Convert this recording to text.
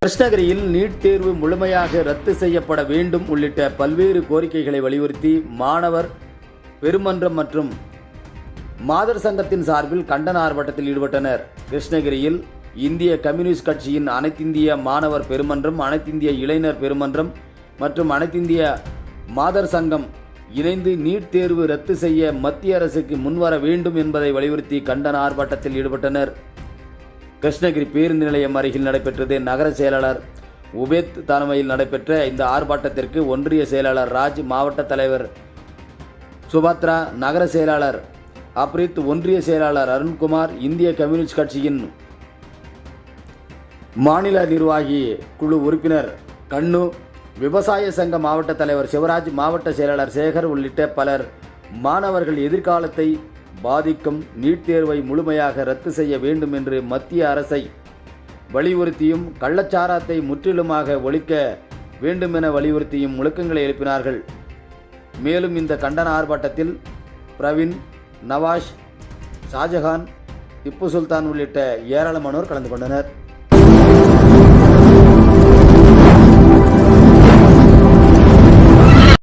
கிருஷ்ணகிரியில் நீட் தேர்வு முழுமையாக ரத்து செய்யப்பட வேண்டும் உள்ளிட்ட பல்வேறு கோரிக்கைகளை வலியுறுத்தி மாணவர் பெருமன்றம் மற்றும் மாதர் சங்கத்தின் சார்பில் கண்டன ஆர்ப்பாட்டத்தில் ஈடுபட்டனர். கிருஷ்ணகிரியில் இந்திய கம்யூனிஸ்ட் கட்சியின் அனைத்திந்திய மாணவர் பெருமன்றம் அனைத்திந்திய இளைஞர் பெருமன்றம் மற்றும் அனைத்திந்திய மாதர் சங்கம் இணைந்து நீட் தேர்வு ரத்து செய்ய மத்திய அரசுக்கு முன்வர வேண்டும் என்பதை வலியுறுத்தி கண்டன ஆர்ப்பாட்டத்தில் ஈடுபட்டனர். கிருஷ்ணகிரி பேருந்து நிலையம் அருகில் நடைபெற்றது நகர செயலாளர் உபேத் தலைமையில் நடைபெற்ற இந்த ஆர்ப்பாட்டத்திற்கு ஒன்றிய செயலாளர் ராஜ் மாவட்ட தலைவர் சுபத்ரா நகர செயலாளர் அப்ரித் ஒன்றிய செயலாளர் அருண்குமார் இந்திய கம்யூனிஸ்ட் கட்சியின் மாநில நிர்வாகி குழு உறுப்பினர் கண்ணு விவசாய சங்க மாவட்ட தலைவர் சிவராஜ் மாவட்ட செயலாளர் சேகர் உள்ளிட்ட பலர் மாணவர்கள் எதிர்காலத்தை பாதிக்கும் நீட் தேர்வை முழுமையாக ரத்து செய்ய வேண்டும் என்று மத்திய அரசை வலியுறுத்தியும் கள்ளச்சாராத்தை முற்றிலுமாக ஒழிக்க வேண்டுமென வலியுறுத்தியும் முழக்கங்களை எழுப்பினார்கள். மேலும் இந்த கண்டன ஆர்ப்பாட்டத்தில் பிரவீன் நவாஷ் ஷாஜஹான் திப்பு சுல்தான் உள்ளிட்ட ஏராளமானோர் கலந்து கொண்டனர்.